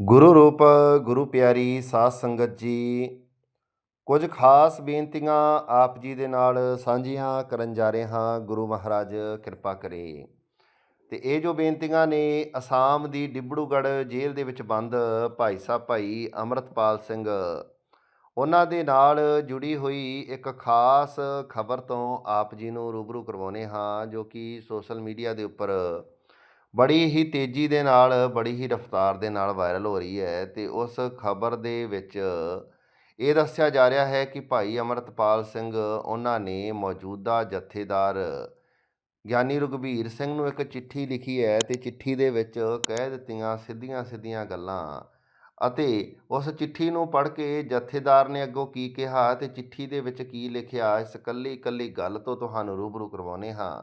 ਗੁਰੂ ਰੂਪ, ਗੁਰੂ ਪਿਆਰੀ, ਸਾਧ ਸੰਗਤ ਜੀ। ਕੁਝ ਖਾਸ ਬੇਨਤੀਆਂ ਆਪ ਜੀ ਦੇ ਨਾਲ ਸਾਂਝੀਆਂ ਕਰਨ ਜਾ ਰਹੇ ਹਾਂ। ਗੁਰੂ ਮਹਾਰਾਜ, ਕਿਰਪਾ ਕਰੇ। ਤੇ ਇਹ ਜੋ ਬੇਨਤੀਆਂ ਨੇ, ਅਸਾਮ ਦੀ ਡਿਬੜੂਗੜ੍ਹ ਜੇਲ੍ਹ ਦੇ ਵਿੱਚ ਬੰਦ ਭਾਈ ਸਾਹਿਬ ਭਾਈ ਅਮਰਤਪਾਲ ਸਿੰਘ, ਉਹਨਾਂ ਦੇ ਨਾਲ ਜੁੜੀ ਹੋਈ ਇੱਕ ਖਾਸ ਖਬਰ ਤੋਂ ਆਪ ਜੀ ਨੂੰ ਰੂਬਰੂ ਕਰਵਾਉਨੇ ਹਾਂ, ਜੋ ਕਿ ਸੋਸ਼ਲ ਮੀਡੀਆ ਦੇ ਉੱਪਰ ਬੜੀ ਹੀ ਤੇਜ਼ੀ ਦੇ ਨਾਲ, ਬੜੀ ਹੀ ਰਫ਼ਤਾਰ ਦੇ ਨਾਲ ਵਾਇਰਲ ਹੋ ਰਹੀ ਹੈ ਤੇ ਉਸ ਖਬਰ ਦੇ ਵਿੱਚ ਇਹ ਦੱਸਿਆ ਜਾ ਰਿਹਾ ਹੈ ਕਿ ਭਾਈ ਅਮਰਤਪਾਲ ਸਿੰਘ ਉਹਨਾਂ ਨੇ ਮੌਜੂਦਾ ਜਥੇਦਾਰ ਗਿਆਨੀ ਰਘਬੀਰ ਸਿੰਘ ਨੂੰ ਇੱਕ ਚਿੱਠੀ ਲਿਖੀ ਹੈ ਤੇ ਚਿੱਠੀ ਦੇ ਵਿੱਚ ਕਹਿ ਦਿੱਤੀਆਂ ਸਿੱਧੀਆਂ ਸਿੱਧੀਆਂ ਗੱਲਾਂ ਅਤੇ ਉਸ ਚਿੱਠੀ ਨੂੰ ਪੜ੍ਹ ਕੇ ਜਥੇਦਾਰ ਨੇ ਅੱਗੋਂ ਕੀ ਕਿਹਾ ਤੇ ਚਿੱਠੀ ਦੇ ਵਿੱਚ ਕੀ ਲਿਖਿਆ, ਇਸ ਇਕੱਲੀ ਇਕੱਲੀ ਗੱਲ ਤੋਂ ਤੁਹਾਨੂੰ ਰੂਬਰੂ ਕਰਵਾਉਨੇ ਹਾਂ।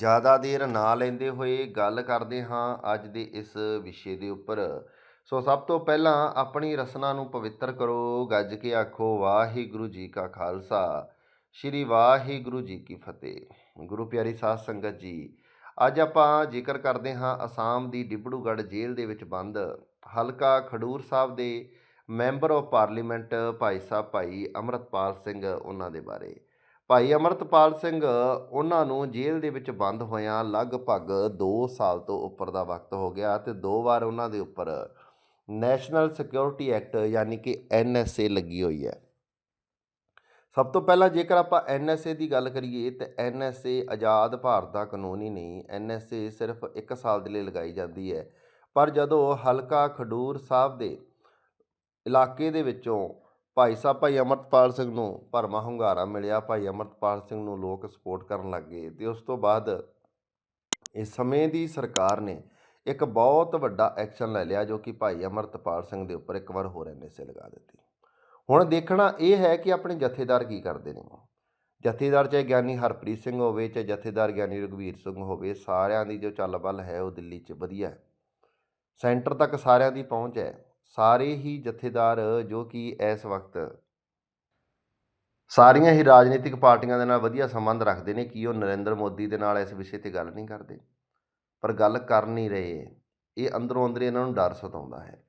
ਜ਼ਿਆਦਾ ਦੇਰ ਨਾ ਲੈਂਦੇ ਹੋਏ ਗੱਲ ਕਰਦੇ ਹਾਂ ਅੱਜ ਦੇ ਇਸ ਵਿਸ਼ੇ ਦੇ ਉੱਪਰ। ਸੋ ਸਭ ਤੋਂ ਪਹਿਲਾਂ ਆਪਣੀ ਰਸਨਾ ਨੂੰ ਪਵਿੱਤਰ ਕਰੋ, ਗੱਜ ਕੇ ਆਖੋ, ਵਾਹਿਗੁਰੂ ਜੀ ਕਾ ਖਾਲਸਾ। ਸ੍ਰੀ ਵਾਹਿਗੁਰੂ ਜੀ ਕੀ ਫਤਿਹ। ਗੁਰੂ ਪਿਆਰੀ ਸਾਧ ਸੰਗਤ ਜੀ, ਅੱਜ ਆਪਾਂ ਜ਼ਿਕਰ ਕਰਦੇ ਹਾਂ ਅਸਾਮ ਦੀ ਡਿਬੜੂਗੜ੍ਹ ਜੇਲ੍ਹ ਦੇ ਵਿੱਚ ਬੰਦ। ਹਲਕਾ ਖਡੂਰ ਸਾਹਿਬ ਦੇ member of parliament Bhai Sahib ਭਾਈ ਅਮਰਤਪਾਲ ਸਿੰਘ, ਉਹਨਾਂ ਦੇ ਬਾਰੇ। ਭਾਈ ਅਮਰਤਪਾਲ ਸਿੰਘ, ਉਹਨਾਂ ਨੂੰ ਜੇਲ੍ਹ ਦੇ ਵਿੱਚ ਬੰਦ ਹੋਇਆਂ ਲਗਭਗ 2 ਸਾਲ ਤੋਂ ਉੱਪਰ ਦਾ ਵਕਤ ਹੋ ਗਿਆ ਤੇ ਦੋ ਵਾਰ ਉਹਨਾਂ ਦੇ ਉੱਪਰ ਨੈਸ਼ਨਲ ਸਿਕਿਉਰਿਟੀ ਐਕਟ ਯਾਨੀ ਕਿ ਐਨਐਸਏ ਲੱਗੀ ਹੋਈ ਹੈ। ਸਭ ਤੋਂ ਪਹਿਲਾਂ ਜੇਕਰ ਆਪਾਂ ਐਨਐਸਏ ਦੀ ਗੱਲ ਕਰੀਏ ਤੇ ਐਨਐਸਏ ਆਜ਼ਾਦ ਭਾਰਤ ਦਾ ਕਾਨੂੰਨ ਹੀ ਨਹੀਂ ਐਨਐਸਏ ਸਿਰਫ 1 ਸਾਲ ਦੇ ਲਈ ਲਗਾਈ ਜਾਂਦੀ ਹੈ। ਪਰ ਜਦੋਂ ਹਲਕਾ ਖਡੂਰ ਸਾਹਿਬ ਦੇ ਇਲਾਕੇ ਦੇ ਵਿੱਚੋਂ ਭਾਈ ਸਾਹਿਬ, ਭਾਈ ਅਮਰਤਪਾਲ ਸਿੰਘ ਨੂੰ ਭਰਮਾ ਹੁੰਗਾਰਾ ਮਿਲਿਆ। ਭਾਈ ਅਮਰਤਪਾਲ ਸਿੰਘ ਨੂੰ ਲੋਕ ਸਪੋਰਟ ਕਰਨ ਲੱਗ ਗਏ ਤੇ ਉਸ ਤੋਂ ਬਾਅਦ ਇਸ ਸਮੇਂ ਦੀ ਸਰਕਾਰ ਨੇ ਇੱਕ ਬਹੁਤ ਵੱਡਾ ਐਕਸ਼ਨ ਲੈ ਲਿਆ, ਜੋ ਕਿ ਭਾਈ ਅਮਰਤਪਾਲ ਸਿੰਘ ਦੇ ਉੱਪਰ ਇੱਕ ਵਾਰ ਹੋਰ ਐਨਐਸਏ ਲਗਾ ਦਿੱਤੀ। ਹੁਣ ਦੇਖਣਾ ਇਹ ਹੈ ਕਿ ਆਪਣੇ ਜਥੇਦਾਰ ਕੀ ਕਰਦੇ ਨੇ। ਜਥੇਦਾਰ ਚਾਹੇ ਗਿਆਨੀ ਹਰਪ੍ਰੀਤ ਸਿੰਘ ਹੋਵੇ, ਚਾਹੇ ਜਥੇਦਾਰ ਗਿਆਨੀ ਰਘਵੀਰ ਸਿੰਘ ਹੋਵੇ, ਸਾਰਿਆਂ ਦੀ ਜੋ ਚੱਲ ਬੱਲ ਹੈ, ਉਹ ਦਿੱਲੀ 'ਚ ਵਧੀਆ ਹੈ। ਸੈਂਟਰ ਤੱਕ ਸਾਰਿਆਂ ਦੀ ਪਹੁੰਚ ਹੈ। ਸਾਰੇ ਹੀ ਜਥੇਦਾਰ ਜੋ ਕਿ ਇਸ ਵਕਤ ਸਾਰੀਆਂ ਹੀ ਰਾਜਨੀਤਿਕ ਪਾਰਟੀਆਂ ਦੇ ਨਾਲ ਵਧੀਆ ਸੰਬੰਧ ਰੱਖਦੇ ਨੇ ਕੀ ਉਹ ਨਰਿੰਦਰ ਮੋਦੀ ਦੇ ਨਾਲ ਇਸ ਵਿਸ਼ੇ ਤੇ ਗੱਲ ਨਹੀਂ ਕਰਦੇ ਪਰ ਗੱਲ ਕਰ ਨਹੀਂ ਰਹੇ ਇਹ ਅੰਦਰੋਂ ਅੰਦਰ ਇਹਨਾਂ ਨੂੰ ਡਰ ਸਤਾਉਂਦਾ ਹੈ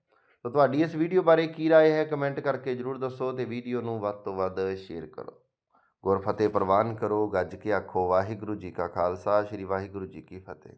ਤਾਂ ਤੁਹਾਡੀ ਇਸ ਵੀਡੀਓ ਬਾਰੇ ਕੀ رائے ਹੈ ਕਮੈਂਟ ਕਰਕੇ ਜਰੂਰ ਦੱਸੋ ਤੇ ਵੀਡੀਓ ਨੂੰ ਵੱਧ ਤੋਂ ਵੱਧ ਸ਼ੇਅਰ ਕਰੋ ਗੁਰਫਤਿਹ ਪ੍ਰਵਾਨ ਕਰੋ ਗੱਜ ਕੇ ਆਖੋ ਵਾਹਿਗੁਰੂ ਜੀ ਕਾ ਖਾਲਸਾ ਸ੍ਰੀ ਵਾਹਿਗੁਰੂ ਜੀ ਕੀ ਫਤਿਹ